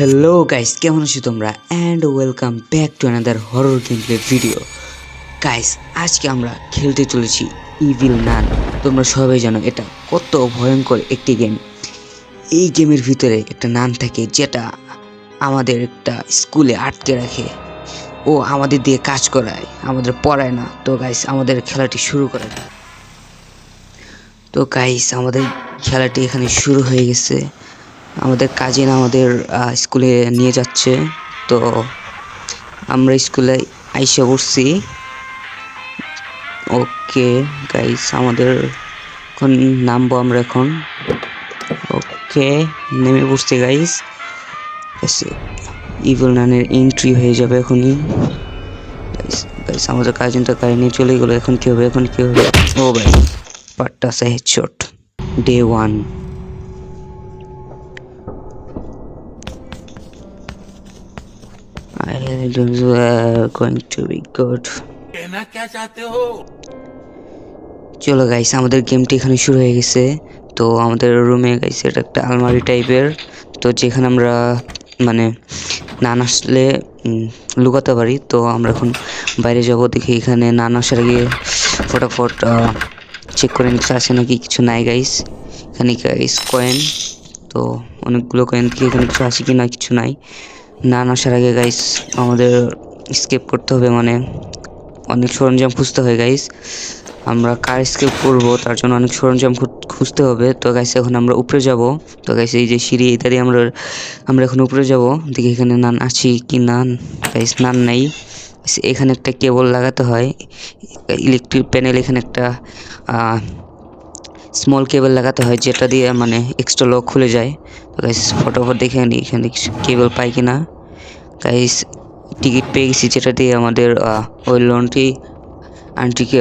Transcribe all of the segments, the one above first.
Hello guys কেমন আছো তোমরা? And welcome back to another horror game play video guys আজকে আমরা খেলতে চলেছি ইভিল নান তোমরা সবাই জানো, এটা কত ভয়ঙ্কর একটি গেম এই গেমের ভিতরে একটা নান থাকে, যেটা আমাদের একটা স্কুলে আটকে রাখে। ও আমাদের দিয়ে কাজ করায়, আমাদের পড়ায় না। তো গাইস আমাদের খেলাটি শুরু করা। তো গাইস আমাদের খেলাটি এখানে শুরু হয়ে গেছে। আমাদের কাজিন আমাদের স্কুলে নিয়ে যাচ্ছে। তো আমরা স্কুলে আইসে পড়ছি। ওকে গাইস আমাদের এখন নামবো আমরা এখন। ওকে, নেমে পড়ছি গাইস ইভল নানের এন্ট্রি হয়ে যাবে এখনই। গাইস আমাদের কাজিনটা গাড়ি নিয়ে চলে গেলো। এখন কী হবে, এখন কী হবে? ও ভাই, পাট্টা আছে headshot day one My were going to be good. চলো গাইস আমাদের গেমটি এখানে শুরু হয়ে গেছে। তো আমাদের রুমে গাইছে এটা একটা আলমারি টাইপের তো যেখানে আমরা মানে নান আসলে লুকাতে পারি। তো আমরা এখন বাইরে যাব, দেখি এখানে নান আসার আগে ফটাফট চেক করে নিচ্ছে আছে নাকি কিছু নাই গাইস এখানে গাইস কয়েন তো অনেকগুলো কয়েন থেকে এখানে কিছু আছে কি না, কিছু নাই। নান আসার আগে গাইস আমাদের স্কেপ করতে হবে মানে অনেক সরঞ্জাম খুঁজতে হয় গাইস আমরা কার স্কেপ করব, তার জন্য অনেক সরঞ্জাম খুঁজতে হবে। তো গাইস এখন আমরা উপরে যাব। তো গাইস এই যে সিঁড়ি দিয়ে আমরা আমরা এখন উপরে যাব। দেখি এখানে নান আছি কি নান? গাইস নান নাই। এখানে একটা কেবল লাগাতে হয়। ইলেকট্রিক প্যানেল এখানে একটা স্মল কেবল লাগাতে হয়, যেটা দিয়ে মানে এক্সট্রা লক খুলে যায়। তো গাইস ফটোফট দেখে আনি এখানে কেবল পাই কিনা। গাইস টিকিট পেয়ে গেছি, যেটা দিয়ে আমাদের ওই লোনটি আন্টিকে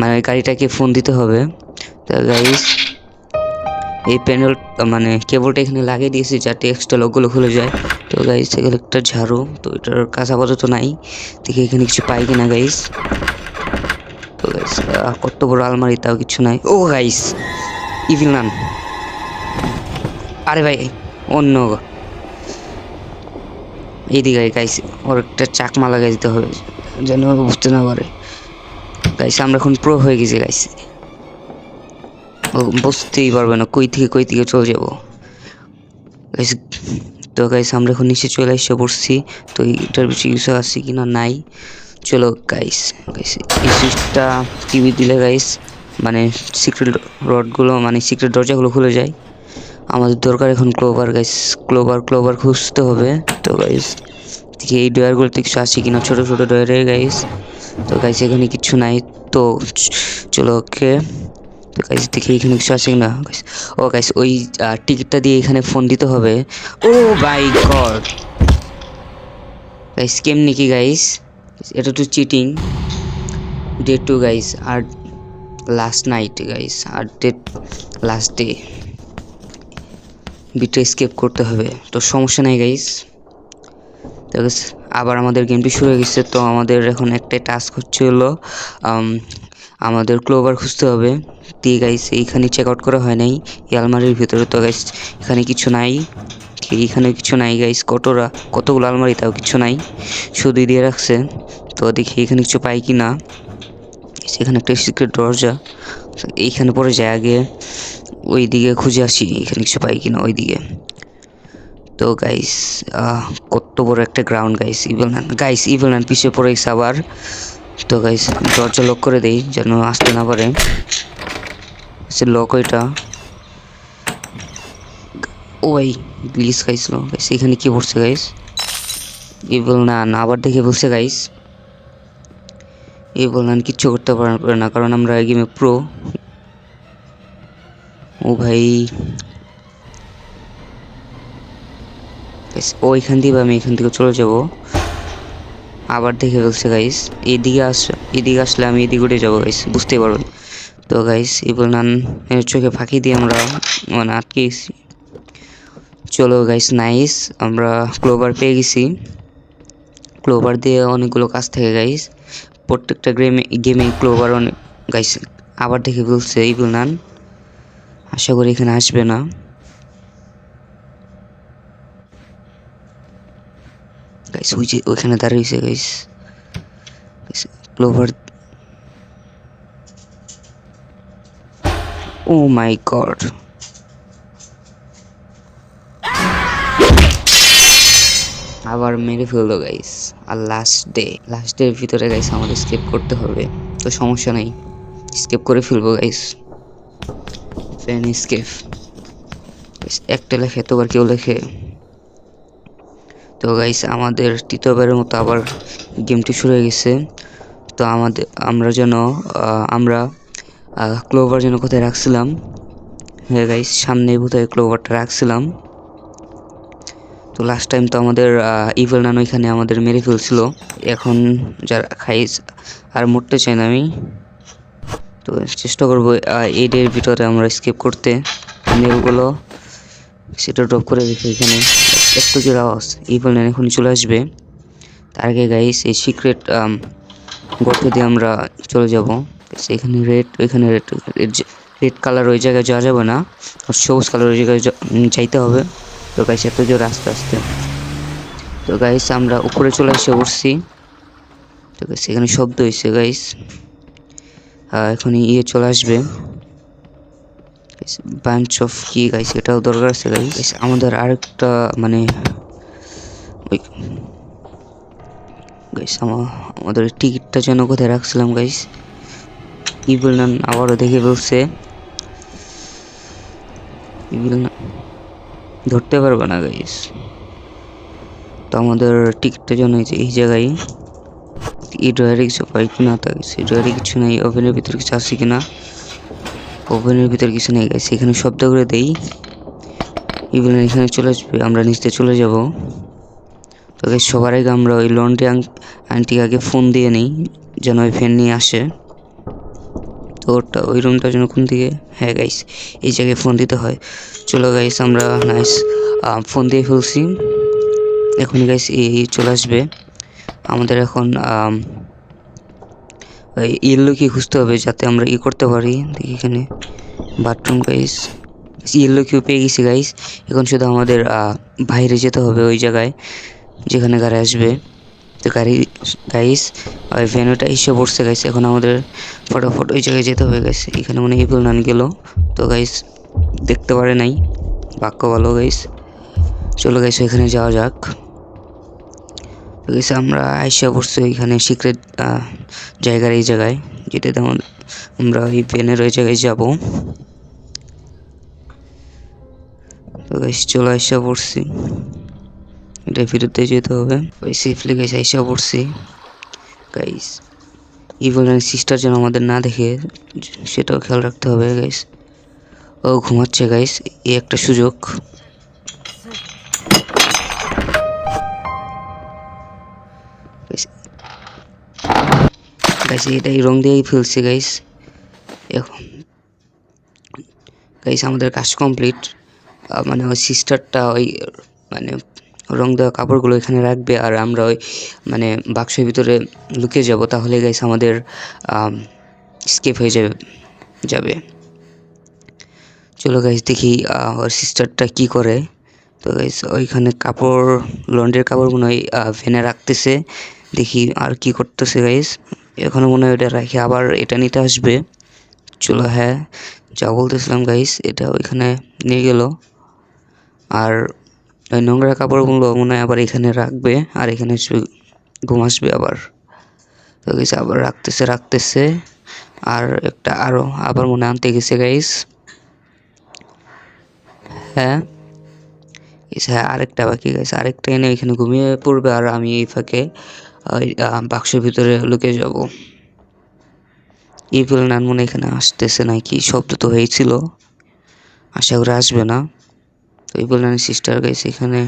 মানে গাড়িটাকে ফোন দিতে হবে। তো গাইস এই প্যানেল মানে কেবলটা এখানে লাগিয়ে দিয়েছি, যাতে এক্সট্রা লকগুলো খুলে যায়। তো গাইস এগুলো একটা ঝাড়ু, তো এটার কাজ আপাতত নাই। দেখি এখানে কিছু পাই কিনা গাইস গাইস কত বড় আলমারি তাও কিছু নাই। ও গাইস ইভিল নান আরে ভাই, অন্য এইদিকে গাইস ওর একটা চাকমা লাগাই দিতে হবে, যেন বুঝতে না পারে। গাইস আমরা এখন প্রো হয়ে গেছি গাইস ও বুঝতেই পারবে না, কই থেকে কই থেকে চলে যাব। গাইস তো গাইস আমরা এখন নিচে চলে এসে পড়ছি, তো এটার বেশি কিছু আছে কিনা নাই। চলো গাইস গাইস এই সুইচটা টিভি দিলে গাইস মানে সিক্রেট রডগুলো মানে সিক্রেট দরজাগুলো খুলে যায়। আমাদের দরকার এখন ক্লোভার গাইস ক্লোভার ক্লোভার খুঁজতে হবে। তো গাইস দেখি এই ডয়ারগুলোতে কিছু আছে কিনা, ছোটো ছোটো ডয়ারে গাইস তো গাইস এখানে কিছু নাই। তো চলো ওকে তো গাইস দেখি এখানে কিছু আছে কিনা গাইস ও গাইস ওই টিকিটটা দিয়ে এখানে ফোন দিতে হবে। ও বাই গড গাইস কেমনি কি গাইস এটা তো চিটিং ডে টু গাইস আর লাস্ট নাইট গাইস আর ডেট লাস্ট ডে বিটা স্কেপ করতে হবে, তো সমস্যা নাই গাইস আবার আমাদের গেমটি শুরু হয়ে গেছে, তো আমাদের এখন একটাই টাস্ক হচ্ছে হলো আমাদের ক্লোবার খুঁজতে হবে। দিয়ে গাইস এইখানে চেক আউট করা হয় নাই, এই আলমারির ভিতরে। তো গাইস এখানে কিছু নাই। এইখানে কিছু নাই গাইস কতরা, কতগুলো আলমারি তাও কিছু নাই। শুধু দিয়ে রাখছে। তো দেখি এখানে কিছু পাই কি না। সেখানে একটা সিক্রেট দরজা। এইখানে পরে যায় আগে। ওই দিকে খুঁজে আসি এখানে কিছু পাই কি না ওই দিকে তো গাইস কত বড় একটা ground guys evil man guys evil man পিছিয়ে পড়ে গেছে আবার। তো গাইস দরজা লক করে দেই যেন আসতে না পারে। সে লক ওইটা। ওই গ্লিস খাইছিল। গাইস এখানে কি পড়ছে গাইস ইভেল না না, আবার দেখে বলছে গাইস এই বললেন কিচ্ছু করতে পারবে না, কারণ আমরা এই গেমে প্রো ও ভাই। ও এখান দিয়ে আমি এখান থেকে চলে যাব। আবার দেখে ফেলছে গাইস এদিকে আস এদিকে আসলে আমি এদিকে উঠে যাব গাইস বুঝতেই পারবেন তো গাইস নান এর চোখে ফাঁকি দিয়ে আমরা মানে আটকে চলো গাইস নাইস আমরা ক্লোবার পেয়ে গেছি। ক্লোবার দিয়ে অনেকগুলো কাজ থাকে গাইস প্রত্যেকটা গেমে গেমে ক্লোবার অনেক গাইস আবার দেখে বলছে ইবুল নান আশা করি এখানে আসবে না। গাইস ওই যে ওইখানে দাঁড়িয়েছে guys clover oh my god আবার মেরে ফেলল গাইস আর লাস্ট ডে লাস্ট ডের ভিতরে গাইস আমাদের স্কেপ করতে হবে। তো সমস্যা নেই। স্কেপ করে ফেলব গাইস ফ্যান স্কেপ একটা লেখে তোবার কেউ লেখে। তো গাইস আমাদের তৃতীয়বারের মতো আবার গেমটি শুরু হয়ে গেছে। তো আমাদের, আমরা যেন আমরা ক্লোভার যেন কোথায় রাখছিলাম। হ্যাঁ গাইস সামনে বোধহয় ক্লোভারটা রাখছিলাম। তো লাস্ট টাইম তো আমাদের ইভেল নান ওইখানে আমাদের মেরে ফেলছিল। এখন যারা খাইস আর মরতে চাই না আমি। তো চেষ্টা করব এই ডের ভিতরে আমরা স্কেপ করতে। নেলগুলো সেটা ড্রপ করে রেখে এখানে। একটু জোর আওয়াজ ইভেল নান এখনই চলে আসবে। তার আগে গাইস এই সিক্রেট গর্ত দিয়ে আমরা চলে যাব। এখানে রেড ওইখানে রেড রেড কালার ওই জায়গায় যাওয়া যাবে না। সবুজ কালার ওই জায়গায় যাইতে হবে। তো গাইস এত জোর আস্তে আস্তে। তো গাইস আমরা উপরে চলে এসে উঠছি। তো গাইস এখানে শব্দ হয়েছে গাইস এখন ইয়ে চলে আসবে। বাঞ্চ অফ কি গাইস এটাও দরকার আছে গাইস আমাদের আরেকটা মানে ওই গাইস আমাদের টিকিটটা যেন কোথায় রাখছিলাম গাইস ইভিল নান আবারও দেখে বলছে ইভিল নান ধরতে পারবে না গাইস তো আমাদের টিকিটটা যেন এই জায়গায় এই ড্রয়ারে কিছু পাই কিনা তা এই ড্রয়ারে কিছু নেই ওভেনের ভিতরে কিছু আছে কিনা ওভেনের ভিতরে কিছু নেই গাইস এখানে শব্দ করে দেই। ইভিল এখানে চলে আসবে, আমরা নিচে চলে যাব। তো সবার আগে আমরা ওই লন্ড্রি আগে ফোন দিয়ে নিই, যেন ওই ফ্যান নিয়ে আসে। তো ওটা, ওই রুমটা যেন কোন দিকে? হ্যাঁ গাইস এই জায়গায় ফোন দিতে হয়। চলো গাইস আমরা নাইস ফোন দিয়ে ফেলছি। এখন গাইস এই চলে আসবে। আমাদের এখন ইয়েলো কি খুঁজতে হবে যাতে আমরা ই করতে পারি। দেখি এখানে বাথরুম গাইস ইয়েলো কিউ পেয়ে গেছি গাইস এখন শুধু আমাদের বাইরে যেতে হবে ওই জায়গায়, যেখানে গাড়ি আসবে। তো গাড়ি গাইস ওই ভ্যানুটা এসে পড়ছে গাইস এখন আমাদের ফটাফট ওই জায়গায় যেতে হবে গাইস এখানে মনে হয় নান গেল। তো গাইস দেখতে পারে নাই বাক্য ভালো গাইস চলো গাইস ওইখানে যাওয়া যাক। তো গাইস আমরা আইসা পড়ছি ওইখানে সিক্রেট জায়গার এই জায়গায়, যেটাতে আমরা ওই ভ্যানের ওই জায়গায় যাব। তো গাইস চলে আইসা পড়ছি। এটা ফিরতে যেতে হবে। ওই সেফলি গাইস আইসা পড়ছি। গাইস ইভেল সিস্টার যেন আমাদের না দেখে, সেটাও খেয়াল রাখতে হবে গাইস ও ঘুমাচ্ছে গাইস এই একটা সুযোগ। গাইস এটাই রং দিয়েই ফেলছে গাইস এখন গাইস আমাদের কাজ কমপ্লিট মানে ওই সিস্টারটা ওই মানে রং দেওয়া কাপড়গুলো এখানে রাখবে আর আমরা ওই মানে বাক্সের ভিতরে লুকিয়ে যাব তাহলে গাইস আমাদের স্কেপ হয়ে যাবে যাবে। চলো গাইস দেখি ওর সিস্টারটা কি করে। তো গাইস ওইখানে কাপড় লন্ড্রির কাপড় মনে হয় ভেনে রাখতেছে। দেখি আর কি করতেছে গাইস এখনও মনে হয় ওটা রাখে আবার এটা নিতে আসবে। চলো হ্যাঁ যা বলতেছিলাম গাইস এটা ওইখানে নিয়ে গেল। আর নোংরা কাপড়গুলো মনে হয় আবার এখানে রাখবে, আর এখানে ঘুম আসবে আবার। তো গেছে, আবার রাখতেছে রাখতেছে, আর একটা আরও আবার মনে আনতে গেছে গাইস হ্যাঁ হ্যাঁ আরেকটা বাকি গেছে আরেকটা এনে এখানে ঘুমিয়ে পড়বে, আর আমি এই ফাঁকে ওই বাক্সের ভিতরে লুকিয়ে যাব। ইভিল নান মনে এখানে আসতেছে নাকি? শব্দ তো হয়েছিল। আশা করি আসবে না। তো ইভিল নানের সিস্টার গেছে এখানে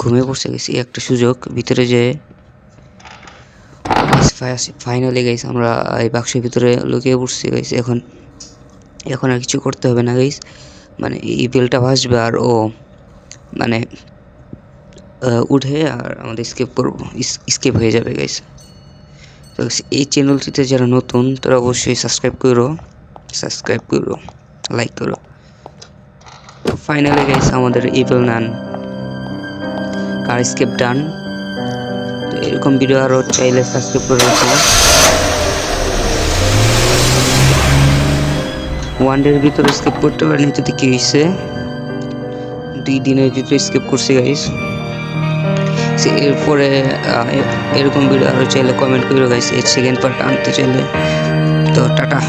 ঘুমিয়ে পড়ছে গেছি একটা সুযোগ। ভিতরে যে ফাইনালি গাইস আমরা এই বাক্সের ভিতরে লুকিয়ে পড়ছি গাইস এখন এখন আর কিছু করতে হবে না গাইস মানে এই বেলটা ভাসবে আর ও মানে উঠে আর আমাদের স্কেপ করব। স্কেপ হয়ে যাবে গাইস তো এই চ্যানেলটিতে যারা নতুন, তারা অবশ্যই সাবস্ক্রাইব করো। সাবস্ক্রাইব করো। লাইক করো। ফাইনালি গাইস আমাদের evil nun car escape done তো এরকম ভিডিও আরও চাইলে সাবস্ক্রাইব করে রাখো। ওয়ান ডের ভিতরে স্কিপ করতে পারিনি যদি কি হয়েছে দুই দিনের ভিতরে স্কিপ করছি গাইস এরপরে এরকম ভিডিও আরও চাইলে কমেন্ট করে গাইস এর সেকেন্ড পার্ট আনতে চাইলে। তো, টাটা।